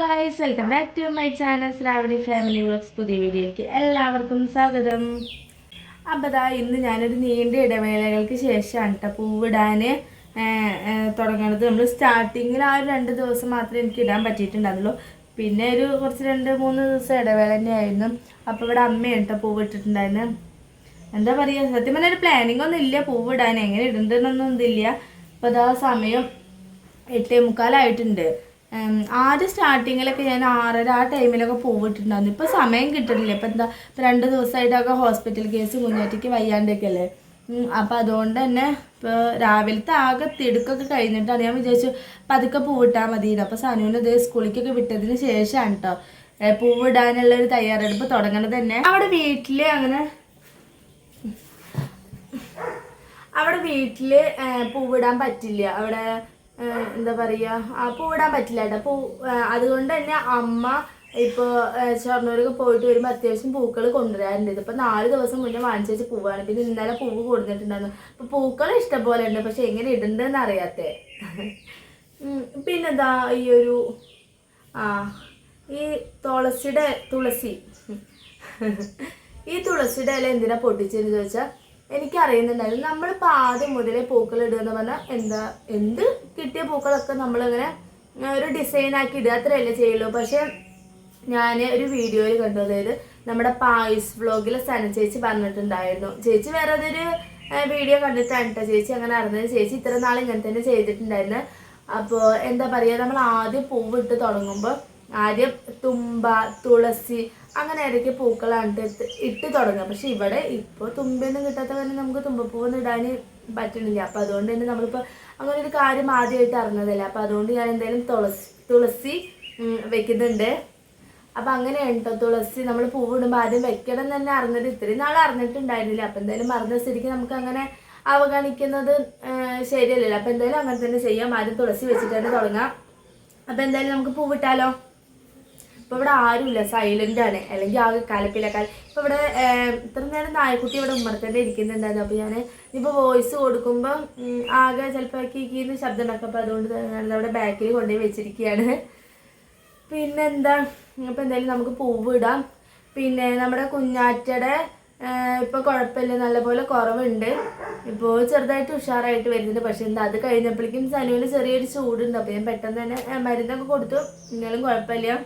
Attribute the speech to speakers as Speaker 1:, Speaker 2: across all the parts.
Speaker 1: Guys welcome back to my channel Shravani family vlogs പുതിയ വീഡിയോയ്ക്ക് എല്ലാവർക്കും സ്വാഗതം. അപ്പോൾ ദാ ഇന്ന് ഞാനൊരു നീണ്ട ഇടവേളകൾക്ക് ശേഷമാണ് കേട്ടോ പൂവിടാൻ തുടങ്ങണത്. നമ്മൾ സ്റ്റാർട്ടിങ്ങിൽ ആ ഒരു രണ്ട് ദിവസം മാത്രമേ എനിക്ക് ഇടാൻ പറ്റിയിട്ടുണ്ടായിരുന്നുള്ളൂ. പിന്നെ ഒരു കുറച്ച് രണ്ട് മൂന്ന് ദിവസം ഇടവേള തന്നെയായിരുന്നു. അപ്പോൾ ഇവിടെ അമ്മയാണ് കേട്ടോ പൂവിട്ടിട്ടുണ്ടായിരുന്നു. എന്താ പറയുക സത്യം പറഞ്ഞാൽ ഒരു പ്ലാനിങ് ഒന്നും ഇല്ല പൂവിടാൻ. എങ്ങനെ ഇടണ്ടെന്നൊന്നും ഇതില്ല. അപ്പോൾ അതാ സമയം എട്ടേ മുക്കാലായിട്ടുണ്ട്. ആദ്യം സ്റ്റാർട്ടിങ്ങിലൊക്കെ ഞാൻ ആറര ആ ടൈമിലൊക്കെ പോയിട്ടുണ്ടായിരുന്നു. ഇപ്പോൾ സമയം കിട്ടണില്ല ഇപ്പം എന്താ ഇപ്പം രണ്ട് ദിവസമായിട്ടൊക്കെ ഹോസ്പിറ്റൽ കേസ് കുഞ്ഞാറ്റിക്ക് വയ്യാണ്ടൊക്കെ അല്ലേ അപ്പം അതുകൊണ്ട് തന്നെ ഇപ്പോൾ രാവിലത്തെ ആകെ തിടുക്കൊക്കെ കഴിഞ്ഞിട്ടാണ്. ഞാൻ വിചാരിച്ചു പതുക്കെ പൂവിട്ടാൽ മതി അപ്പോൾ സനുവിന് ഇതേ സ്കൂളിലേക്കൊക്കെ വിട്ടതിന് ശേഷമാണ് കേട്ടോ പൂവിടാനുള്ള ഒരു തയ്യാറെടുപ്പ് തുടങ്ങണത് തന്നെ. അവിടെ വീട്ടിൽ അങ്ങനെ അവിടെ വീട്ടിൽ പൂവിടാൻ പറ്റില്ല. അവിടെ എന്താ പറയുക ആ, പൂവിടാൻ പറ്റില്ല കേട്ടോ. പൂ അതുകൊണ്ട് തന്നെ അമ്മ ഇപ്പോൾ ഷൊർണൂരൊക്കെ പോയിട്ട് വരുമ്പോൾ അത്യാവശ്യം പൂക്കൾ കൊണ്ടുവരാറുണ്ട്. ഇതിപ്പോൾ നാല് ദിവസം മുന്നേ വാങ്ങിച്ചു വെച്ച് പൂവാണ്. പിന്നെ ഇന്നലെ പൂവ് കൊടുത്തിട്ടുണ്ടായിരുന്നു. അപ്പോൾ പൂക്കൾ ഇഷ്ടം പോലെ ഉണ്ട്. പക്ഷെ എങ്ങനെ ഇടണ്ടെന്ന് അറിയാത്തേ. പിന്നെന്താ ഈ ഒരു ആ ഈ തുളസിയുടെ തുളസി. ഈ തുളസിയുടെ ഇല എന്തിനാ പൊട്ടിച്ചെന്ന് ചോദിച്ചാൽ എനിക്ക് അറിയുന്നുണ്ടായിരുന്നു നമ്മളിപ്പോൾ ആദ്യം മുതലേ പൂക്കൾ ഇടുക എന്ന് പറഞ്ഞാൽ എന്താ എന്ത് കിട്ടിയ പൂക്കളൊക്കെ നമ്മളിങ്ങനെ ഒരു ഡിസൈൻ ആക്കി ഇടുക അത്രയല്ലേ ചെയ്യുള്ളൂ. പക്ഷെ ഞാൻ ഒരു വീഡിയോയിൽ കണ്ടു. അതായത് നമ്മുടെ പായസ് വ്ളോഗിൽ സന ചേച്ചി പറഞ്ഞിട്ടുണ്ടായിരുന്നു. ചേച്ചി വേറെ അതൊരു വീഡിയോ കണ്ടിട്ടാണ് കേട്ടോ ചേച്ചി അങ്ങനെ അറിഞ്ഞത്. ചേച്ചി ഇത്ര നാൾ ഇങ്ങനെ തന്നെ ചെയ്തിട്ടുണ്ടായിരുന്നു. അപ്പോൾ എന്താ പറയുക നമ്മൾ ആദ്യം പൂവിട്ട് തുടങ്ങുമ്പോൾ ആദ്യം തുമ്പ തുളസി അങ്ങനെ ഇടയ്ക്ക് പൂക്കളാണ് ഇട്ട് തുടങ്ങുക പക്ഷെ ഇവിടെ ഇപ്പോൾ തുമ്പയൊന്നും കിട്ടാത്ത കാരണം നമുക്ക് തുമ്പപ്പൂവൊന്നും ഇടാൻ പറ്റണില്ല അപ്പം അതുകൊണ്ട് തന്നെ നമ്മളിപ്പോൾ അങ്ങനെ ഒരു കാര്യം ആദ്യമായിട്ട് അറിഞ്ഞതല്ല അപ്പം അതുകൊണ്ട് ഞാൻ എന്തായാലും തുളസി തുളസി വെക്കുന്നുണ്ട്. അപ്പം അങ്ങനെയാണ് തുളസി നമ്മൾ പൂവിടുമ്പോൾ ആദ്യം വെക്കണം എന്ന് തന്നെ അറിഞ്ഞത് ഇത്രയും നാൾ അറിഞ്ഞിട്ടുണ്ടായിരുന്നില്ല. അപ്പം എന്തായാലും മറന്ന സ്ഥിതിക്ക് നമുക്ക് അങ്ങനെ അവഗണിക്കുന്നത് ശരിയല്ലല്ലോ. അപ്പം എന്തായാലും അങ്ങനെ തന്നെ ചെയ്യാം. ആദ്യം തുളസി വെച്ചിട്ട് തന്നെ തുടങ്ങാം. അപ്പം എന്തായാലും നമുക്ക് പൂവിട്ടാലോ ഇപ്പൊ ഇവിടെ ആരുമില്ല. സൈലന്റ് ആണ്. അല്ലെങ്കിൽ ആ കലപ്പിലക്കാൽ ഇപ്പൊ ഇവിടെ ഇത്ര നേരം നായക്കുട്ടി ഇവിടെ ഉമ്മർത്തന്നെ ഇരിക്കുന്നുണ്ടായിരുന്നു. അപ്പൊ ഞാൻ ഇപ്പൊ വോയിസ് കൊടുക്കുമ്പോൾ ആകെ ചിലപ്പോൾ കീന്ന് ശബ്ദം ഉണ്ടാക്കും അപ്പൊ അതുകൊണ്ട് ഞാൻ അവിടെ ബാക്കിൽ കൊണ്ടുപോയി വെച്ചിരിക്കുകയാണ്. പിന്നെന്താ? ഇപ്പൊ എന്തായാലും നമുക്ക് പൂവ് ഇടാം. പിന്നെ നമ്മുടെ കുഞ്ഞാറ്റയുടെ ഇപ്പൊ കുഴപ്പമില്ല. നല്ലപോലെ കുറവുണ്ട്. ഇപ്പോൾ ചെറുതായിട്ട് ഉഷാറായിട്ട് വരുന്നുണ്ട്. പക്ഷെ എന്താ അത് കഴിഞ്ഞപ്പോഴേക്കും സനുവിന് ചെറിയൊരു ചൂടുണ്ട്. അപ്പോൾ ഞാൻ പെട്ടെന്ന് തന്നെ മരുന്നൊക്കെ കൊടുത്തു. എന്നാലും കുഴപ്പമില്ല.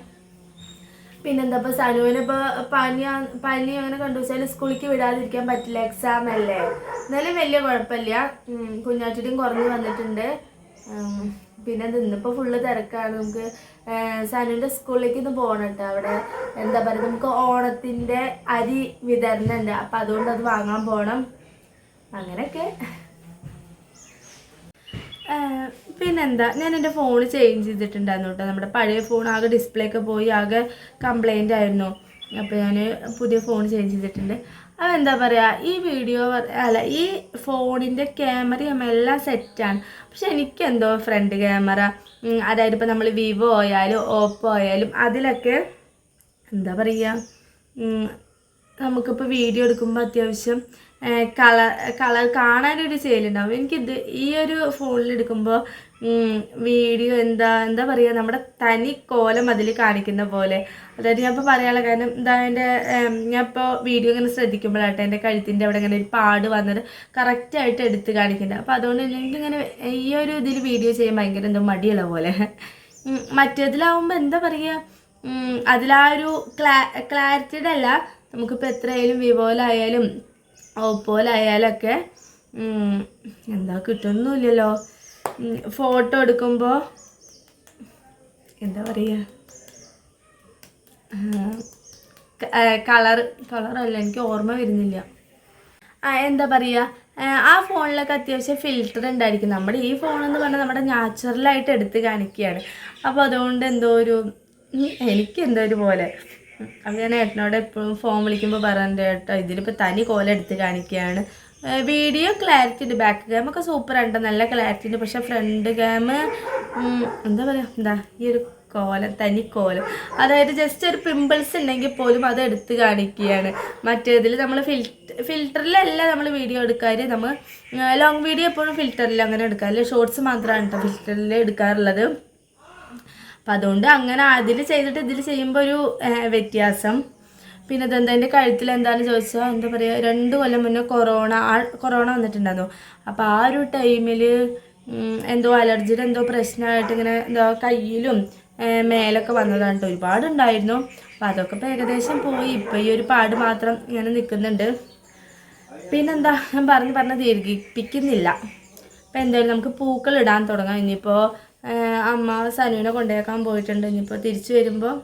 Speaker 1: പിന്നെന്താ ഇപ്പൊ സനുവിന് ഇപ്പൊ പനി പനി അങ്ങനെ കണ്ടു. വെച്ചാൽ സ്കൂളിലേക്ക് വിടാതിരിക്കാൻ പറ്റില്ല. എക്സാം അല്ലേ? എന്നാലും വലിയ കുഴപ്പമില്ല. കുഞ്ഞാറ്റിട്ടും കുറഞ്ഞു വന്നിട്ടുണ്ട്. പിന്നെ ഇന്നിപ്പോ ഫുള്ള് തിരക്കാണ്. നമുക്ക് സനുവിന്റെ സ്കൂളിലേക്ക് ഇന്ന് പോകണം കേട്ടോ അവിടെ. എന്താ പറയുക നമുക്ക് ഓണത്തിന്റെ അരി വിതരണം ഉണ്ട് അപ്പൊ അതുകൊണ്ട് അത് വാങ്ങാൻ പോകണം അങ്ങനെയൊക്കെ. പിന്നെന്താ ഞാൻ എന്റെ ഫോൺ ചേഞ്ച് ചെയ്തിട്ടുണ്ടായിരുന്നു കേട്ടോ. നമ്മുടെ പഴയ ഫോൺ ആകെ ഡിസ്പ്ലേ ഒക്കെ പോയി ആകെ കംപ്ലൈന്റ് ആയിരുന്നു. അപ്പോൾ ഞാൻ പുതിയ ഫോൺ ചേഞ്ച് ചെയ്തിട്ടുണ്ട്. അതെന്താ പറയുക ഈ വീഡിയോ അല്ല ഈ ഫോണിന്റെ ക്യാമറയും എല്ലാം സെറ്റാണ് പക്ഷെ എനിക്കെന്തോ ഫ്രണ്ട് ക്യാമറ അതായത് ഇപ്പോൾ നമ്മൾ വിവോ ആയാലും ഓപ്പോ ആയാലും അതിലൊക്കെ എന്താ പറയുക നമുക്കിപ്പോൾ വീഡിയോ എടുക്കുമ്പോൾ അത്യാവശ്യം കളർ കളർ കാണാനൊരു ചേലുണ്ടാവും എനിക്കിത് ഈ ഒരു ഫോണിൽ എടുക്കുമ്പോൾ വീഡിയോ എന്താ എന്താ പറയുക നമ്മുടെ തനി കോലം അതിൽ കാണിക്കുന്ന പോലെ. അതായത് ഞാൻ ഇപ്പോൾ പറയാനുള്ള കാരണം എന്താ എന്റെ ഞാൻ ഇപ്പോൾ വീഡിയോ ഇങ്ങനെ ശ്രദ്ധിക്കുമ്പോഴാട്ടെ എന്റെ കഴുത്തിന്റെ അവിടെ ഇങ്ങനെ ഒരു പാട് വന്നത് കറക്റ്റായിട്ട് എടുത്ത് കാണിക്കുന്നുണ്ട് അപ്പോൾ അതുകൊണ്ട് എനിക്കിങ്ങനെ ഈ ഒരു ഇതിൽ വീഡിയോ ചെയ്യാൻ ഭയങ്കര എന്തോ മടിയുള്ള പോലെ. മറ്റേതിലാവുമ്പോൾ എന്താ പറയുക അതിലാ ഒരു ക്ലാ ക്ലാരിറ്റിയുടെ അല്ല. നമുക്കിപ്പോൾ എത്രയായാലും വിവോയിലായാലും ഓപ്പോയിലായാലും ഒക്കെ എന്താ കിട്ടുന്നില്ലല്ലോ. ഫോട്ടോ എടുക്കുമ്പോൾ എന്താ പറയുക കളർ കളറല്ല എനിക്ക് ഓർമ്മ വരുന്നില്ല. എന്താ പറയുക ആ ഫോണിലൊക്കെ അത്യാവശ്യം ഫിൽറ്റർ ഉണ്ടായിരിക്കും. നമ്മുടെ ഈ ഫോൺ എന്ന് പറഞ്ഞാൽ നമ്മുടെ നാച്ചുറലായിട്ട് എടുത്ത് കാണിക്കുകയാണ് അപ്പോൾ അതുകൊണ്ട് എന്തോ ഒരു എനിക്ക് എന്തോ ഒരു പോലെ. ഉം, അപ്പോൾ ഞാൻ ഏട്ടനോട് എപ്പോഴും ഫോൺ വിളിക്കുമ്പോൾ പറയണ്ട കേട്ടോ ഇതിലിപ്പോൾ തനി കോലെടുത്ത് കാണിക്കുകയാണ്. വീഡിയോ ക്ലാരിറ്റി ഉണ്ട് ബാക്ക് ക്യാം ഒക്കെ സൂപ്പർ ഉണ്ട് നല്ല ക്ലാരിറ്റി ഉണ്ട്. പക്ഷേ ഫ്രണ്ട് ക്യാം എന്താ പറയുക എന്താ ഈ ഒരു കോലം തനി കോലം. അതായത് ജസ്റ്റ് ഒരു പിമ്പിൾസ് ഉണ്ടെങ്കിൽ പോലും അത് എടുത്ത് കാണിക്കുകയാണ്. മറ്റേതിൽ നമ്മൾ ഫിൽറ്റർ ഫിൽറ്ററിലല്ല നമ്മൾ വീഡിയോ എടുക്കാറ്. നമ്മൾ ലോങ് വീഡിയോ എപ്പോഴും ഫിൽറ്ററിൽ അങ്ങനെ എടുക്കാറില്ല ഷോർട്സ് മാത്രമാണ് കേട്ടോ ഫിൽറ്ററിൽ എടുക്കാറുള്ളത്. അപ്പം അതുകൊണ്ട് അങ്ങനെ അതിൽ ചെയ്തിട്ട് ഇതിൽ ചെയ്യുമ്പോൾ ഒരു വ്യത്യാസം. പിന്നെ ഇതെന്താ എന്റെ കഴുത്തിൽ എന്താണെന്ന് ചോദിച്ചാൽ എന്താ പറയുക രണ്ട് കൊല്ലം മുന്നേ കൊറോണ ആ കൊറോണ വന്നിട്ടുണ്ടായിരുന്നു. അപ്പോൾ ആ ഒരു ടൈമിൽ എന്തോ അലർജിയുടെ എന്തോ പ്രശ്നമായിട്ട് ഇങ്ങനെ എന്താ കയ്യിലും മേലൊക്കെ വന്നതാണ് ഒരുപാട് ഒരുപാടുണ്ടായിരുന്നു. അപ്പോൾ അതൊക്കെ ഇപ്പോൾ ഏകദേശം പോയി. ഇപ്പോൾ ഈ ഒരു പാട് മാത്രം ഇങ്ങനെ നിൽക്കുന്നുണ്ട് പിന്നെന്താ ഞാൻ പറഞ്ഞ് പറഞ്ഞ് ദീർഘിപ്പിക്കുന്നില്ല. അപ്പോൾ എന്തായാലും നമുക്ക് പൂക്കൾ ഇടാൻ തുടങ്ങാം. ഇനിയിപ്പോൾ അമ്മ സനുവിനെ കൊണ്ടുപോയേക്കാൻ പോയിട്ടുണ്ട്. ഇനിയിപ്പോൾ തിരിച്ചു വരുമ്പോൾ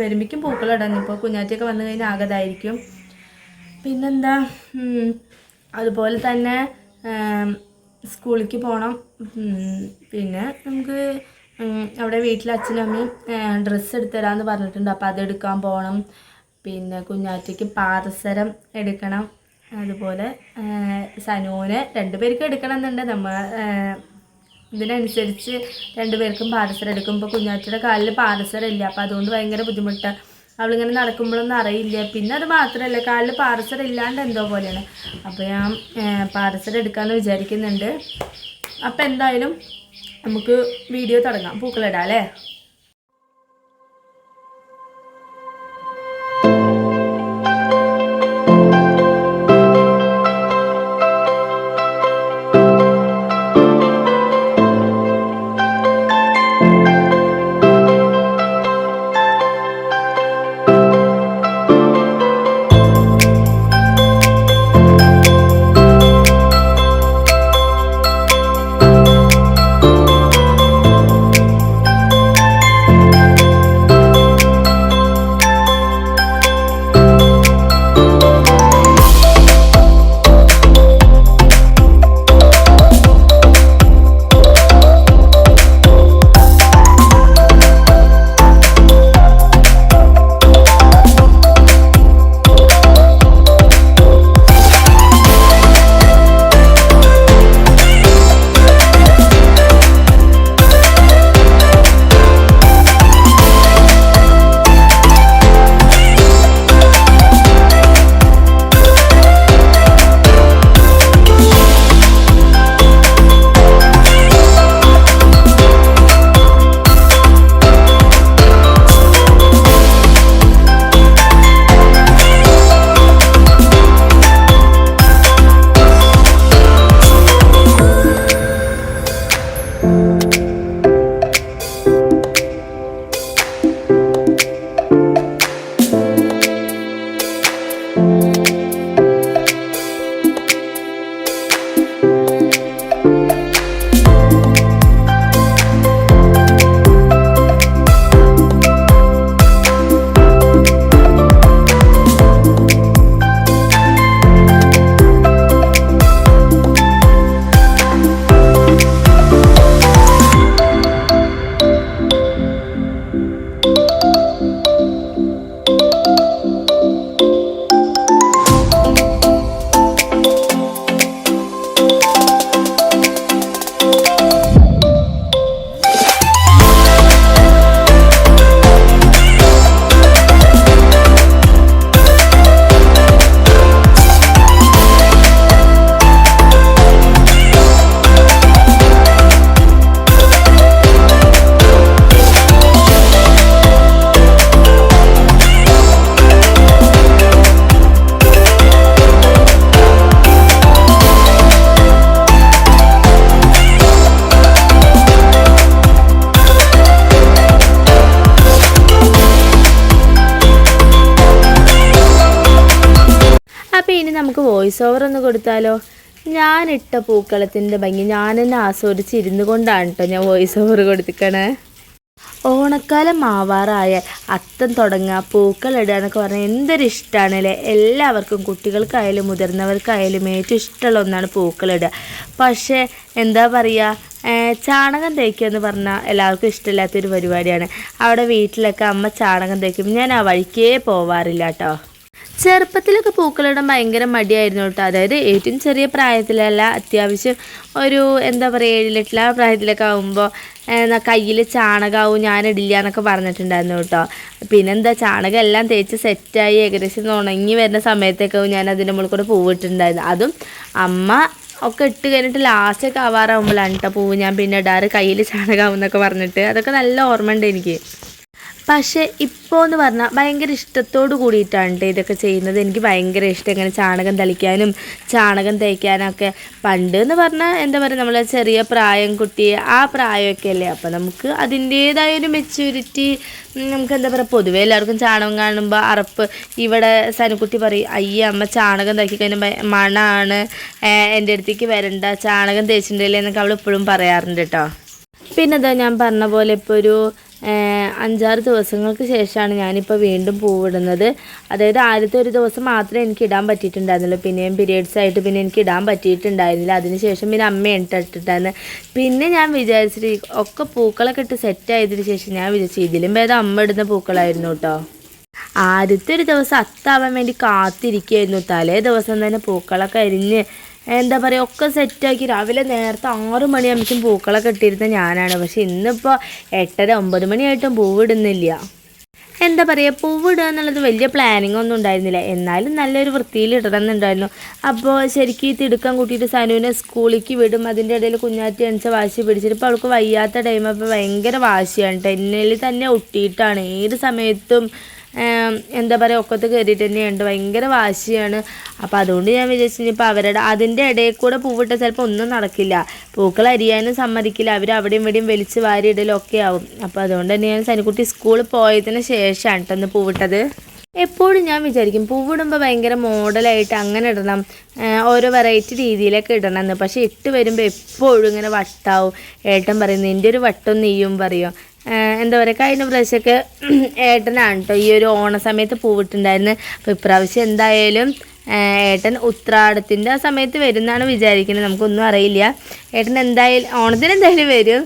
Speaker 1: വരുമ്പോഴേക്കും പൂക്കൾ ഇപ്പോൾ കുഞ്ഞാറ്റിയൊക്കെ വന്നു കഴിഞ്ഞാൽ ആകതായിരിക്കും. പിന്നെന്താ? അതുപോലെ തന്നെ സ്കൂളിലേക്ക് പോകണം പിന്നെ നമുക്ക് അവിടെ വീട്ടിൽ അച്ഛനും അമ്മയും ഡ്രസ്സ് എടുത്തരാമെന്ന് പറഞ്ഞിട്ടുണ്ട്. അപ്പോൾ അതെടുക്കാൻ പോകണം പിന്നെ കുഞ്ഞാറ്റയ്ക്ക് പാദസരം എടുക്കണം. അതുപോലെ സനുവിനെ രണ്ടുപേർക്കും എടുക്കണം എന്നുണ്ട് നമ്മൾ ഇതിനനുസരിച്ച് രണ്ടുപേർക്കും പാദസരം എടുക്കും. ഇപ്പോൾ കുഞ്ഞാറ്റയുടെ കാലിൽ പാദസരം ഇല്ല. അപ്പോൾ അതുകൊണ്ട് ഭയങ്കര ബുദ്ധിമുട്ടാണ് അവളിങ്ങനെ നടക്കുമ്പോഴൊന്നും അറിയില്ല. പിന്നെ അത് മാത്രമല്ല കാലിൽ പാദസരം ഇല്ലാണ്ട് എന്തോ പോലെയാണ്. അപ്പോൾ ഞാൻ പാദസര എടുക്കാമെന്ന് വിചാരിക്കുന്നുണ്ട്. അപ്പോൾ എന്തായാലും നമുക്ക് വീഡിയോ തുടങ്ങാം. പൂക്കളിടാം അല്ലേ? നമുക്ക് വോയിസ് ഓവർ ഒന്ന് കൊടുത്താലോ? ഞാനിട്ട പൂക്കളത്തിന്റെ ഭംഗി ഞാൻ തന്നെ ആസ്വദിച്ച് ഇരുന്നു കൊണ്ടാണ് കേട്ടോ ഞാൻ വോയിസ് ഓവർ കൊടുത്തിക്കണേ. ഓണക്കാലം ആവാറായാൽ അത്തം തുടങ്ങുക പൂക്കളിടുക എന്നൊക്കെ പറഞ്ഞാൽ എന്തൊരു ഇഷ്ടമാണ് അല്ലേ എല്ലാവർക്കും കുട്ടികൾക്കായാലും മുതിർന്നവർക്കായാലും ഏറ്റവും ഇഷ്ടമുള്ള ഒന്നാണ് പൂക്കളിടുക പക്ഷേ എന്താ പറയുക ചാണകം തേക്കുക എന്ന് പറഞ്ഞാൽ എല്ലാവർക്കും ഇഷ്ടമില്ലാത്തൊരു പരിപാടിയാണ്. അവിടെ വീട്ടിലൊക്കെ അമ്മ ചാണകം തേക്കും. ഞാൻ ആ വഴിക്കേ പോവാറില്ല കേട്ടോ ചെറുപ്പത്തിലൊക്കെ പൂക്കളിടാൻ ഭയങ്കര മടിയായിരുന്നു കേട്ടോ. അതായത് ഏറ്റവും ചെറിയ പ്രായത്തിലല്ല അത്യാവശ്യം ഒരു എന്താ പറയുക ഏഴിലെട്ടില പ്രായത്തിലൊക്കെ ആകുമ്പോൾ കയ്യിൽ ചാണകമാവും ഞാനിടില്ല എന്നൊക്കെ പറഞ്ഞിട്ടുണ്ടായിരുന്നു കേട്ടോ. പിന്നെന്താ ചാണകം എല്ലാം തേച്ച് സെറ്റായി ഏകദേശം ഉണങ്ങി വരുന്ന സമയത്തൊക്കെ ഞാൻ അതിന്റെ മുകളിൽ കൂടെ പൂവിട്ടുണ്ടായിരുന്നു അതും അമ്മ ഒക്കെ ഇട്ട് കഴിഞ്ഞിട്ട് ലാസ്റ്റൊക്കെ ആവാറാകുമ്പോഴാണ് കേട്ടോ പൂവ് ഞാൻ പിന്നെ ഇടാറ് കയ്യിൽ ചാണകമാവും എന്നൊക്കെ പറഞ്ഞിട്ട്. അതൊക്കെ നല്ല ഓർമ്മ ഉണ്ട് എനിക്ക്. പക്ഷേ ഇപ്പോൾ എന്ന് പറഞ്ഞാൽ ഭയങ്കര ഇഷ്ടത്തോട് കൂടിയിട്ടാണ് ട്ടോ ഇതൊക്കെ ചെയ്യുന്നത്. എനിക്ക് ഭയങ്കര ഇഷ്ടം. ഇങ്ങനെ ചാണകം തളിക്കാനും ചാണകം തേക്കാനൊക്കെ പണ്ട് എന്ന് പറഞ്ഞാൽ എന്താ പറയുക നമ്മളെ ചെറിയ പ്രായം കുട്ടി ആ പ്രായമൊക്കെ അല്ലേ അപ്പോൾ നമുക്ക് അതിന്റേതായ ഒരു മെച്യൂരിറ്റി നമുക്ക് എന്താ പറയുക പൊതുവേ എല്ലാവർക്കും ചാണകം കാണുമ്പോൾ അറപ്പ്. ഇവിടെ സനുക്കുട്ടി പറയും അയ്യ അമ്മ ചാണകം തേക്കി കഴിഞ്ഞാൽ മണമാണ് എന്റെ അടുത്തേക്ക് വരണ്ട. ചാണകം തേച്ചിട്ടുണ്ടല്ലേ എന്നൊക്കെ അവൾ ഇപ്പോഴും പറയാറുണ്ട് കേട്ടോ പിന്നെ ഇതാ ഞാൻ പറഞ്ഞ പോലെ ഇപ്പോൾ ഒരു അഞ്ചാറ് ദിവസങ്ങൾക്ക് ശേഷമാണ് ഞാനിപ്പോൾ വീണ്ടും പൂവിടുന്നത് അതായത് ആദ്യത്തെ ഒരു ദിവസം മാത്രമേ എനിക്ക് ഇടാൻ പറ്റിയിട്ടുണ്ടായിരുന്നുള്ളൂ. പിന്നെയും പീരീഡ്സ് ആയിട്ട് പിന്നെ എനിക്ക് ഇടാൻ പറ്റിയിട്ടുണ്ടായിരുന്നില്ല. അതിനുശേഷം പിന്നെ അമ്മ ഇട്ടിട്ടുണ്ടായിരുന്നത് പിന്നെ ഞാൻ വിചാരിച്ചിട്ട് ഒക്കെ പൂക്കളൊക്കെ ഇട്ട് സെറ്റ് ആയതിനു ശേഷം ഞാൻ വിചാരിച്ചു ഇതിലും ഭേദം അമ്മ ഇടുന്ന പൂക്കളായിരുന്നു കേട്ടോ. ആദ്യത്തെ ഒരു ദിവസം അത്താവാൻ വേണ്ടി കാത്തിരിക്കുകയായിരുന്നു. തലേ ദിവസം തന്നെ പൂക്കളൊക്കെ അരിഞ്ഞ് എന്താ പറയുക ഒക്കെ സെറ്റാക്കി രാവിലെ നേരത്തെ ആറ് മണിയാകുമ്പോഴേക്കും പൂക്കളൊക്കെ ഇട്ടിരുന്ന ഞാനാണ്. പക്ഷേ ഇന്നിപ്പോൾ എട്ടര ഒമ്പത് മണിയായിട്ടും പൂവിടുന്നില്ല. എന്താ പറയുക പൂവിടുക എന്നുള്ളത് വലിയ പ്ലാനിങ് ഒന്നും ഉണ്ടായിരുന്നില്ല. എന്നാലും നല്ലൊരു വൃത്തിയിൽ ഇടണമെന്നുണ്ടായിരുന്നു. അപ്പോൾ ശരിക്കും ഈ തിടുക്കം കൂട്ടിയിട്ട് സനുവിനെ സ്കൂളിലേക്ക് വിടും. അതിന്റെ ഇടയിൽ കുഞ്ഞാറ്റി അണിച്ച വാശി പിടിച്ചിട്ട് ഇപ്പോൾ അവൾക്ക് വയ്യാത്ത ടൈം അപ്പോൾ ഭയങ്കര വാശിയാണ് ടെന്നിൽ തന്നെ ഒട്ടിയിട്ടാണ്. ഏത് സമയത്തും എന്താ പറയുക ഒക്കത്ത് കയറിയിട്ട് തന്നെയുണ്ട്. ഭയങ്കര വാശിയാണ്. അപ്പോൾ അതുകൊണ്ട് ഞാൻ വിചാരിച്ചു ഇനിയിപ്പോൾ അവരുടെ അതിന്റെ ഇടയിൽ കൂടെ പൂവിട്ട ചിലപ്പോൾ ഒന്നും നടക്കില്ല. പൂക്കൾ അരിയാനും സമ്മതിക്കില്ല. അവർ അവിടെയും ഇവിടെയും വലിച്ച് വാരിയിടലൊക്കെ ആവും. അപ്പോൾ അതുകൊണ്ട് തന്നെ ഞാൻ സനിക്കുട്ടി സ്കൂളിൽ പോയതിന് ശേഷമാണ് കേട്ടോ ഒന്ന് പൂവിട്ടത്. എപ്പോഴും ഞാൻ വിചാരിക്കും പൂവിടുമ്പോൾ ഭയങ്കര മോഡലായിട്ട് അങ്ങനെ ഇടണം. ഓരോ വെറൈറ്റി രീതിയിലൊക്കെ ഇടണം എന്ന് പക്ഷേ ഇട്ട് വരുമ്പോൾ എപ്പോഴും ഇങ്ങനെ വട്ടാവും. ഏട്ടൻ പറയും നിന്റെ ഒരു വട്ടം നെയ്യും പറയും. എന്താ പറയുക കഴിഞ്ഞ പ്രാവശ്യമൊക്കെ ഏട്ടനാണ് കേട്ടോ ഈ ഒരു ഓണ സമയത്ത് പൂവിട്ടുണ്ടായിരുന്നു അപ്പോൾ ഇപ്രാവശ്യം എന്തായാലും ഏട്ടൻ ഉത്രാടത്തിന്റെ ആ സമയത്ത് വരുന്നതാണ് വിചാരിക്കുന്നത് നമുക്കൊന്നും അറിയില്ല. ഏട്ടൻ എന്തായാലും ഓണത്തിന് എന്തായാലും വരും.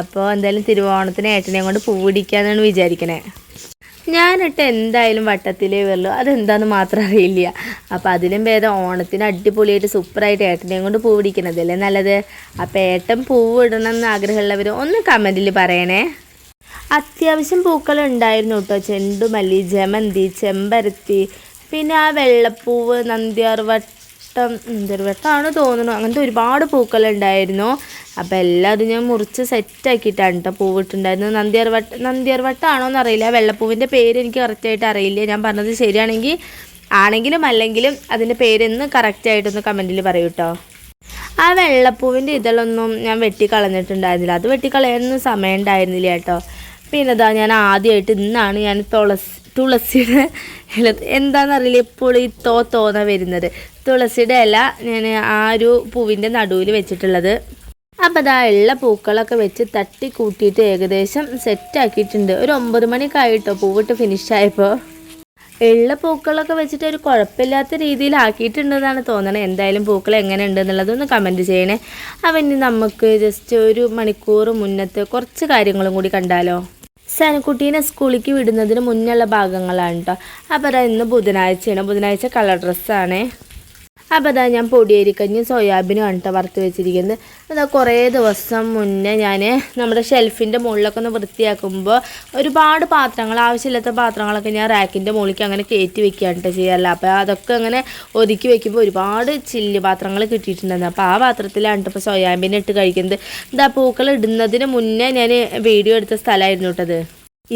Speaker 1: അപ്പോൾ എന്തായാലും തിരുവോണത്തിന് ഏട്ടനെയും കൊണ്ട് പൂവിടിക്കാന്നാണ് വിചാരിക്കണേ. ഞാനിട്ട് എന്തായാലും വട്ടത്തിലേ വരുള്ളൂ. അതെന്താന്ന് മാത്രം അറിയില്ല. അപ്പോൾ അതിലും ഭേദം ഓണത്തിന് അടിപൊളിയായിട്ട് സൂപ്പറായിട്ട് ഏട്ടനെയും കൊണ്ട് പൂ പിടിക്കണതല്ലേ നല്ലത്? അപ്പോൾ ഏട്ടൻ പൂവ് ഇടണം എന്ന് ആഗ്രഹമുള്ളവർ ഒന്ന് കമന്റിൽ പറയണേ. അത്യാവശ്യം പൂക്കൾ ഉണ്ടായിരുന്നു കേട്ടോ. ചെണ്ടുമല്ലി ജമന്തി ചെമ്പരത്തി പിന്നെ ആ വെള്ളപ്പൂവ് നന്ദ്യാർവട്ടം വട്ടം നന്ദ്യാർ വട്ടമാണ് തോന്നുന്നു. അങ്ങനത്തെ ഒരുപാട് പൂക്കൾ ഉണ്ടായിരുന്നു അപ്പോൾ എല്ലാം അത് ഞാൻ മുറിച്ച് സെറ്റാക്കിയിട്ടാണ് കേട്ടോ പൂവിട്ടുണ്ടായിരുന്നത് നന്ദ്യാർ വട്ട നന്ദ്യാർ വട്ടമാണോ എന്നറിയില്ല വെള്ളപ്പൂവിന്റെ പേര് എനിക്ക് കറക്റ്റായിട്ട് അറിയില്ല. ഞാൻ പറഞ്ഞത് ശരിയാണെങ്കിൽ ആണെങ്കിലും അല്ലെങ്കിലും അതിന്റെ പേരെന്ന് കറക്റ്റായിട്ടൊന്ന് കമന്റിൽ പറയൂ കേട്ടോ. ആ വെള്ളപ്പൂവിന്റെ ഇതളൊന്നും ഞാൻ വെട്ടിക്കളഞ്ഞിട്ടുണ്ടായിരുന്നില്ല. അത് വെട്ടിക്കളയാനൊന്നും സമയം ഉണ്ടായിരുന്നില്ല കേട്ടോ. പിന്നെ ഇതാ ഞാൻ ആദ്യമായിട്ട് ഇന്നാണ് ഞാൻ തുളസി തുളസിയുടെ ഇല എന്താണെന്നറിയില്ല എപ്പോഴും ഈ തോ തോന്ന വരുന്നത്. തുളസിയുടെ ഇല ഞാൻ ആ ഒരു പൂവിന്റെ നടുവിൽ വെച്ചിട്ടുള്ളത്. അപ്പോൾ അതാ ഉള്ള പൂക്കളൊക്കെ വെച്ച് തട്ടി കൂട്ടിയിട്ട് ഏകദേശം സെറ്റാക്കിയിട്ടുണ്ട് ഒരു ഒമ്പത് മണിയൊക്കെ ആയിട്ടോ പൂവിട്ട് ഫിനിഷ് ആയപ്പോൾ ഉള്ള പൂക്കളൊക്കെ വെച്ചിട്ട് ഒരു കുഴപ്പമില്ലാത്ത രീതിയിൽ ആക്കിയിട്ടുണ്ടെന്നാണ് തോന്നണത് എന്തായാലും പൂക്കൾ എങ്ങനെ ഉണ്ട് എന്നുള്ളതൊന്ന് കമന്റ് ചെയ്യണേ അവന് നമുക്ക് ജസ്റ്റ് ഒരു മണിക്കൂർ മുന്നത്തെ കുറച്ച് കാര്യങ്ങളും കൂടി കണ്ടാലോ? സനക്കുട്ടീനെ സ്കൂളിലേക്ക് വിടുന്നതിന് മുന്നുള്ള ഭാഗങ്ങളാണ് കേട്ടോ അപ്പോൾ ഇന്ന് ബുധനാഴ്ചയാണ്. ബുധനാഴ്ച കളർ ഡ്രസ്സാണേ. അപ്പോൾ അതാ ഞാൻ പൊടിയരിക്കഞ്ഞും സോയാബീനും കേട്ടോ വറുത്ത് വെച്ചിരിക്കുന്നത് അതാ കുറേ ദിവസം മുന്നേ ഞാൻ നമ്മുടെ ഷെൽഫിന്റെ മുകളിലൊക്കെ ഒന്ന് വൃത്തിയാക്കുമ്പോൾ ഒരുപാട് പാത്രങ്ങൾ ആവശ്യമില്ലാത്ത പാത്രങ്ങളൊക്കെ ഞാൻ റാക്കിന്റെ മുകളിലേക്ക് അങ്ങനെ കയറ്റി വെക്കുകയാണ് ചെയ്യാറില്ല. അപ്പോൾ അതൊക്കെ അങ്ങനെ ഒതുക്കി വെക്കുമ്പോൾ ഒരുപാട് ചില്ല് പാത്രങ്ങൾ കിട്ടിയിട്ടുണ്ടായിരുന്നു. അപ്പോൾ ആ പാത്രത്തിലാണ് ഇപ്പോൾ സോയാബീൻ ഇട്ട് കഴിക്കുന്നത്. ഇതാ പൂക്കൾ ഇടുന്നതിന് മുന്നേ ഞാൻ വീഡിയോ എടുത്ത സ്ഥലമായിരുന്നു കേട്ടത്.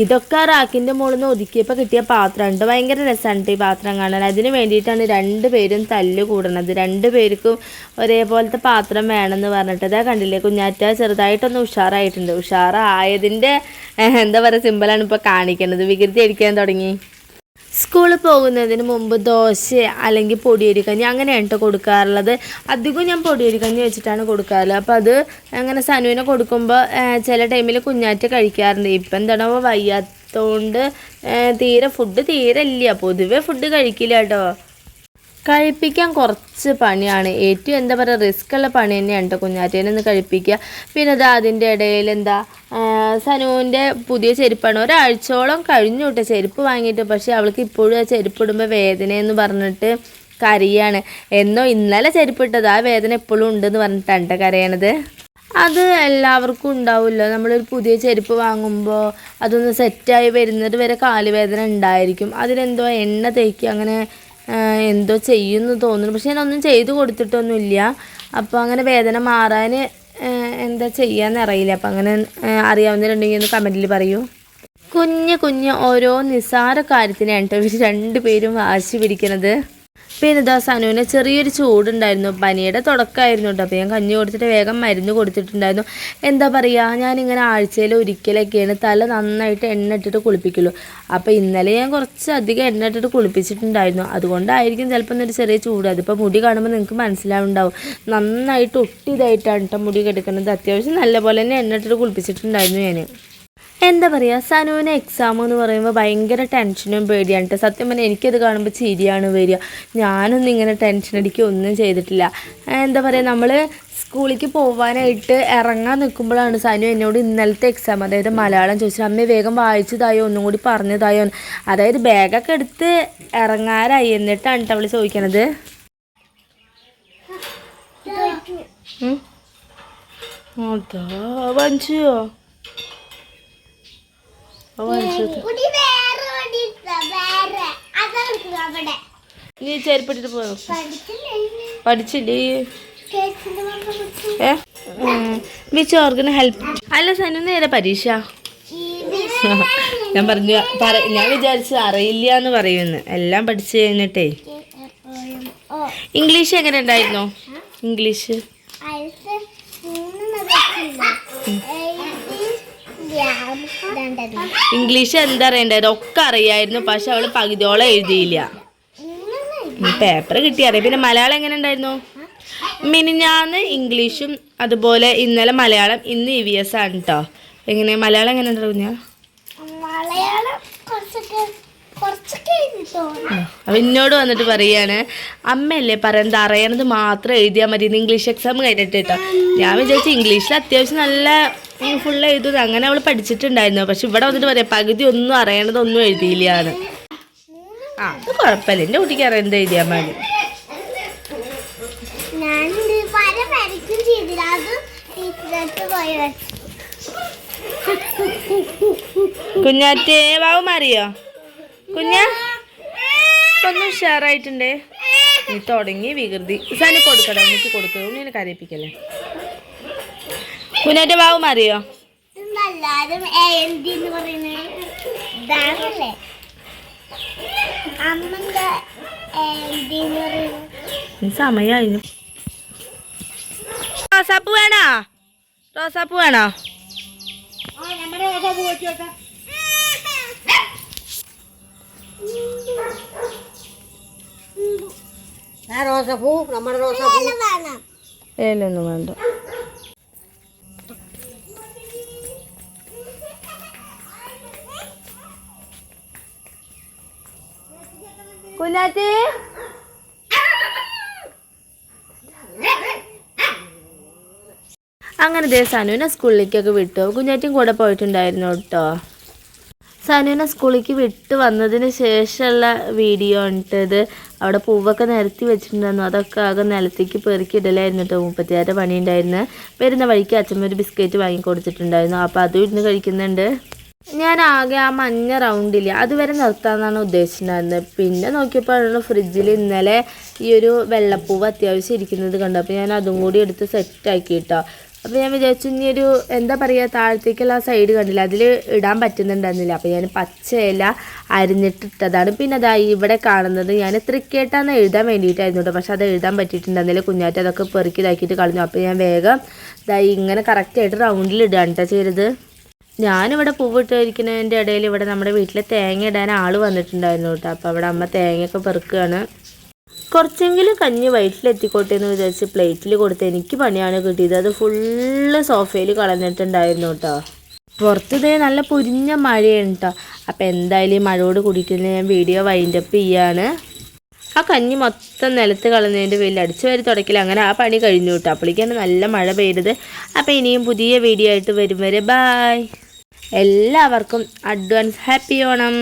Speaker 1: ഇതൊക്കെ റാക്കിന്റെ മുകളിൽ നിന്ന് ഒതുക്കിയപ്പോൾ കിട്ടിയ പാത്രമുണ്ട് ഭയങ്കര രസമാണ് ഈ പാത്രം കാണാൻ. അതിന് വേണ്ടിയിട്ടാണ് രണ്ട് പേരും തല്ല് കൂടണത്. രണ്ട് പേർക്കും ഒരേപോലത്തെ പാത്രം വേണമെന്ന് പറഞ്ഞിട്ട്. ഇതാ കണ്ടില്ലേ കുഞ്ഞാറ്റ ചെറുതായിട്ടൊന്ന് ഉഷാറായിട്ടുണ്ട്. ഉഷാറായതിന്റെ എന്താ പറയുക സിമ്പിളാണ് ഇപ്പോൾ കാണിക്കുന്നത് വികൃതി അടിക്കാൻ തുടങ്ങി. സ്കൂളിൽ പോകുന്നതിന് മുമ്പ് ദോശ അല്ലെങ്കിൽ പൊടിയരിക്കഞ്ഞി അങ്ങനെയാണ് കേട്ടോ കൊടുക്കാറുള്ളത്. അധികം ഞാൻ പൊടിയരിക്കഞ്ഞി വെച്ചിട്ടാണ് കൊടുക്കാറുള്ളത് അപ്പോൾ അത് അങ്ങനെ സനുവിനെ കൊടുക്കുമ്പോൾ ചില ടൈമിൽ കുഞ്ഞാറ്റ കഴിക്കാറുണ്ട്. ഇപ്പം എന്താണോ വയ്യാത്തതുകൊണ്ട് തീരെ ഫുഡ് തീരെ ഇല്ല. പൊതുവെ ഫുഡ് കഴിക്കില്ല കേട്ടോ കഴിപ്പിക്കാൻ കുറച്ച് പണിയാണ്. ഏറ്റവും എന്താ പറയുക റിസ്ക് ഉള്ള പണി തന്നെയാണ് കേട്ടോ കുഞ്ഞാറ്റേനെ ഒന്ന് കഴിപ്പിക്കുക. പിന്നെ അത് അതിന്റെ ഇടയിൽ എന്താ സനുവിന്റെ പുതിയ ചെരുപ്പാണ്. ഒരാഴ്ചയോളം കഴിഞ്ഞു കേട്ടോ ചെരുപ്പ് വാങ്ങിയിട്ട്. പക്ഷേ അവൾക്ക് ഇപ്പോഴും ആ ചെരുപ്പ് ഇടുമ്പോൾ വേദനയെന്ന് പറഞ്ഞിട്ട് കരയാണ്. എന്നോ ഇന്നലെ ചെരുപ്പിട്ടത് ആ വേദന എപ്പോഴും ഉണ്ടെന്ന് പറഞ്ഞിട്ടാണ് കരയണത്. അത് എല്ലാവർക്കും ഉണ്ടാവില്ല നമ്മളൊരു പുതിയ ചെരുപ്പ് വാങ്ങുമ്പോൾ അതൊന്ന് സെറ്റായി വരുന്നത് വരെ കാലുവേദന ഉണ്ടായിരിക്കും. അതിനെന്തോ എണ്ണ തേക്കി അങ്ങനെ എന്തോ ചെയ്യുമെന്ന് തോന്നുന്നു. പക്ഷെ ഞാനൊന്നും ചെയ്തു കൊടുത്തിട്ടൊന്നുമില്ല. അപ്പോൾ അങ്ങനെ വേദന മാറാൻ എന്താ ചെയ്യാന്ന് അറിയില്ല. അപ്പം അങ്ങനെ അറിയാവുന്നവരുണ്ടെങ്കിൽ ഒന്ന് കമന്റിൽ പറയൂ. കുഞ്ഞ് കുഞ്ഞ് ഓരോ നിസ്സാര കാര്യത്തിനാണ് കേട്ടോ ഇവർ രണ്ടുപേരും വാശി പിടിക്കുന്നത് പിന്നെ ഇതാ സനുവിന് ചെറിയൊരു ചൂടുണ്ടായിരുന്നു. പനിയുടെ തുടക്കമായിരുന്നു കേട്ടോ. അപ്പോൾ ഞാൻ കഞ്ഞി കൊടുത്തിട്ട് വേഗം മരുന്ന് കൊടുത്തിട്ടുണ്ടായിരുന്നു. എന്താ പറയുക ഞാനിങ്ങനെ ആഴ്ചയിൽ ഒരിക്കലൊക്കെയാണ് തല നന്നായിട്ട് എണ്ണ ഇട്ടിട്ട് കുളിപ്പിക്കുള്ളൂ. അപ്പോൾ ഇന്നലെ ഞാൻ കുറച്ച് അധികം എണ്ണ ഇട്ടിട്ട് കുളിപ്പിച്ചിട്ടുണ്ടായിരുന്നു. അതുകൊണ്ടായിരിക്കും ചിലപ്പോൾ ഒരു ചെറിയ ചൂട്. അതിപ്പോൾ മുടി കാണുമ്പോൾ നിങ്ങൾക്ക് മനസ്സിലാവുണ്ടാവും. നന്നായിട്ട് ഒട്ടിയതായിട്ടാണ് കേട്ടോ മുടി കിടക്കുന്നത്. അത്യാവശ്യം നല്ലപോലെ തന്നെ എണ്ണ ഇട്ടിട്ട് കുളിപ്പിച്ചിട്ടുണ്ടായിരുന്നു ഞാൻ എന്താ പറയുക സനുവിന് എക്സാം എന്ന് പറയുമ്പോൾ ഭയങ്കര ടെൻഷനും പേടിയാണ് കേട്ടോ സത്യം പറഞ്ഞാൽ എനിക്കത് കാണുമ്പോൾ ചിരിയാണ് വരിക. ഞാനൊന്നും ഇങ്ങനെ ടെൻഷൻ അടിക്കുക ഒന്നും ചെയ്തിട്ടില്ല. എന്താ പറയുക നമ്മൾ സ്കൂളിലേക്ക് പോകാനായിട്ട് ഇറങ്ങാൻ നിൽക്കുമ്പോഴാണ് സനു എന്നോട് ഇന്നലത്തെ എക്സാം അതായത് മലയാളം ചോദിച്ചത് അമ്മ വേഗം വായിച്ചതായോ? ഒന്നും കൂടി പറഞ്ഞതായോ? അതായത് ബാഗൊക്കെ എടുത്ത് ഇറങ്ങാറായി എന്നിട്ടാണ് കേട്ടോ അവൾ ചോദിക്കണത്. അതാ വാങ്ങിച്ചത്
Speaker 2: കുടി വേറെ ഓടിയിട്ടാ, വേറെ. അതാ കിടക്കുന്നത് അവിടെ.
Speaker 1: നീ ചെരുപ്പിട്ടിട്ട്
Speaker 2: പഠിച്ചില്ലേ?
Speaker 1: ഏ? വിച്ച് ഓർഗൻ ഹെൽപ്പ് അല്ല സനു നേരെ പരീക്ഷ? ഞാൻ പറഞ്ഞു ഞാൻ വിചാരിച്ചു അറിയില്ല എന്ന് പറയുന്നു എല്ലാം പഠിച്ചു കഴിഞ്ഞിട്ടേ. ഇംഗ്ലീഷ് എങ്ങനെ ഉണ്ടായിരുന്നോ? ഇംഗ്ലീഷ്. ഇംഗ്ലീഷ് എന്താ അറിയണ്ടായത് ഒക്കെ അറിയായിരുന്നു പക്ഷെ അവൾ പകുതിയോളം എഴുതിയില്ല. പേപ്പർ കിട്ടി. അറിയാം. പിന്നെ മലയാളം എങ്ങനെ ഉണ്ടായിരുന്നു? മിനിഞ്ഞാന്ന് ഇംഗ്ലീഷും അതുപോലെ ഇന്നലെ മലയാളം ഇന്ന് ഇ വി എസ് ആണ് കേട്ടോ എങ്ങനെ? മലയാളം എങ്ങനെ ഉണ്ടായിരുന്നു ഞാൻ അപ്പൊ എന്നോട് വന്നിട്ട് പറയാണ് അമ്മയല്ലേ പറയുന്നത് അറിയണത് മാത്രം എഴുതിയാൽ മതി. ഇന്ന് ഇംഗ്ലീഷ് എക്സാം കഴിഞ്ഞിട്ട് കേട്ടോ ഞാൻ വിചാരിച്ചു ഇംഗ്ലീഷിൽ അത്യാവശ്യം നല്ല ഫുള്ള് എഴുതുന്നത്. അങ്ങനെ അവൾ പഠിച്ചിട്ടുണ്ടായിരുന്നു. പക്ഷെ ഇവിടെ വന്നിട്ട് പറയാം പകുതി ഒന്നും അറിയണതൊന്നും എഴുതിയില്ലാണ് ആ അത് കുഴപ്പമില്ല. എന്റെ കുട്ടിക്ക് അറിയണത് എഴുതിയാൽ മതി. കുഞ്ഞാറ്റേ വാവ് മാറിയോ? കുഞ്ഞ ഒന്ന് ഉഷാറായിട്ടുണ്ടേ. നീ തുടങ്ങി വികൃതി. സനി കൊടുക്കടാ എനിക്ക് കൊടുക്കുക ഉണ്ണിനെ കരയിപ്പിക്കല്ലേ കുഞ്ഞാറ്റ വാവ് മാറിയോ
Speaker 2: എല്ലാരും എഴുതി എന്ന് പറയുന്നത് ഇതാണല്ലേ അമ്മന്റെ എഴുതി എന്ന് ഭാവം
Speaker 1: അറിയോ സമയായി റോസാപ്പ് വേണോ? റോസാപ്പ് വേണോ?
Speaker 2: റോസപ്പൂ നമ്മുടെ റോസപ്പൂ. വേണം.
Speaker 1: ഏലൊന്നും വേണ്ട. കുഞ്ഞാറ്റി അങ്ങനെ ദേ സനുവിനെ സ്കൂളിലേക്കൊക്കെ വിട്ടു. കുഞ്ഞാറ്റും കൂടെ പോയിട്ടുണ്ടായിരുന്നു കേട്ടോ. സനുവിനെ സ്കൂളിലേക്ക് വിട്ട് വന്നതിന് ശേഷമുള്ള വീഡിയോ ഉണ്ടത് അവിടെ പൂവൊക്കെ നിരത്തി വെച്ചിട്ടുണ്ടായിരുന്നു. അതൊക്കെ ആകെ നിലത്തേക്ക് പെറുക്കിയിടലായിരുന്നു കേട്ടോ. മുപ്പത്തിയാറ് പണി ഉണ്ടായിരുന്നു വരുന്ന വഴിക്ക് അച്ഛമ്മ ഒരു ബിസ്ക്കറ്റ് വാങ്ങി കൊടുത്തിട്ടുണ്ടായിരുന്നു അപ്പോൾ അതും ഇരുന്ന് കഴിക്കുന്നുണ്ട്. ഞാൻ ആകെ ആ മഞ്ഞ റൗണ്ടില്ല അതുവരെ നിർത്താമെന്നാണ് ഉദ്ദേശിച്ചിട്ടുണ്ടായിരുന്നത് പിന്നെ നോക്കിയപ്പോഴാണ് ഫ്രിഡ്ജിൽ ഇന്നലെ ഈ ഒരു വെള്ളപ്പൂവ് അത്യാവശ്യം ഇരിക്കുന്നത് കണ്ടു. അപ്പോൾ ഞാൻ അതും കൂടി എടുത്ത് സെറ്റാക്കി കേട്ടോ അപ്പോൾ ഞാൻ വിചാരിച്ചു ഇനി ഒരു എന്താ പറയുക താഴത്തേക്കുള്ള ആ സൈഡ് കണ്ടില്ല അതിൽ ഇടാൻ പറ്റുന്നുണ്ടായിരുന്നില്ല. അപ്പോൾ ഞാൻ പച്ച ഇല അരിഞ്ഞിട്ടിട്ടതാണ്. പിന്നെ അതാ ഇവിടെ കാണുന്നത് ഞാൻ തൃക്കേട്ടാന്ന് എഴുതാൻ വേണ്ടിയിട്ടായിരുന്നു കേട്ടോ. പക്ഷെ അത് എഴുതാൻ പറ്റിയിട്ടുണ്ടായിരുന്നില്ല. കുഞ്ഞാറ്റ അതൊക്കെ പെറുക്കി ഇതാക്കിയിട്ട് കളഞ്ഞു. അപ്പോൾ ഞാൻ വേഗം ഇതായി ഇങ്ങനെ കറക്റ്റായിട്ട് റൗണ്ടിൽ ഇടുകയാണ് കേട്ടോ ചെയ്തത്. ഞാനിവിടെ പൂവിട്ടിരിക്കുന്നതിന്റെ ഇടയിൽ ഇവിടെ നമ്മുടെ വീട്ടിൽ തേങ്ങ ഇടാൻ ആൾ വന്നിട്ടുണ്ടായിരുന്നു കേട്ടോ. അപ്പോൾ അവിടെ അമ്മ തേങ്ങയൊക്കെ പെറുക്കുകയാണ്. കുറച്ചെങ്കിലും കഞ്ഞി വയറ്റിലെത്തിക്കോട്ടെ എന്ന് വിചാരിച്ച് പ്ലേറ്റിൽ കൊടുത്ത് എനിക്ക് പണിയാണ് കിട്ടിയത്. അത് ഫുള്ള് സോഫയിൽ കളഞ്ഞിട്ടുണ്ടായിരുന്നു കേട്ടോ. പുറത്ത് ഇതേ നല്ല പൊരിഞ്ഞ മഴയാണ് കേട്ടോ. അപ്പോൾ എന്തായാലും ഈ മഴയോട് കൂടിയിട്ട് ഞാൻ വീഡിയോ വൈൻഡപ്പ് ചെയ്യാണ്. ആ കഞ്ഞി മൊത്തം നിലത്ത് കളഞ്ഞതിന്റെ പേരിൽ അടിച്ചു വരി തുടക്കില്ല അങ്ങനെ ആ പണി കഴിഞ്ഞു കേട്ടോ അപ്പോഴേക്കാണ് നല്ല മഴ പെയ്തത്. അപ്പോൾ ഇനിയും പുതിയ വീഡിയോ ആയിട്ട് വരും വരെ. ബായ് എല്ലാവർക്കും അഡ്വാൻസ് ഹാപ്പി ഓണം.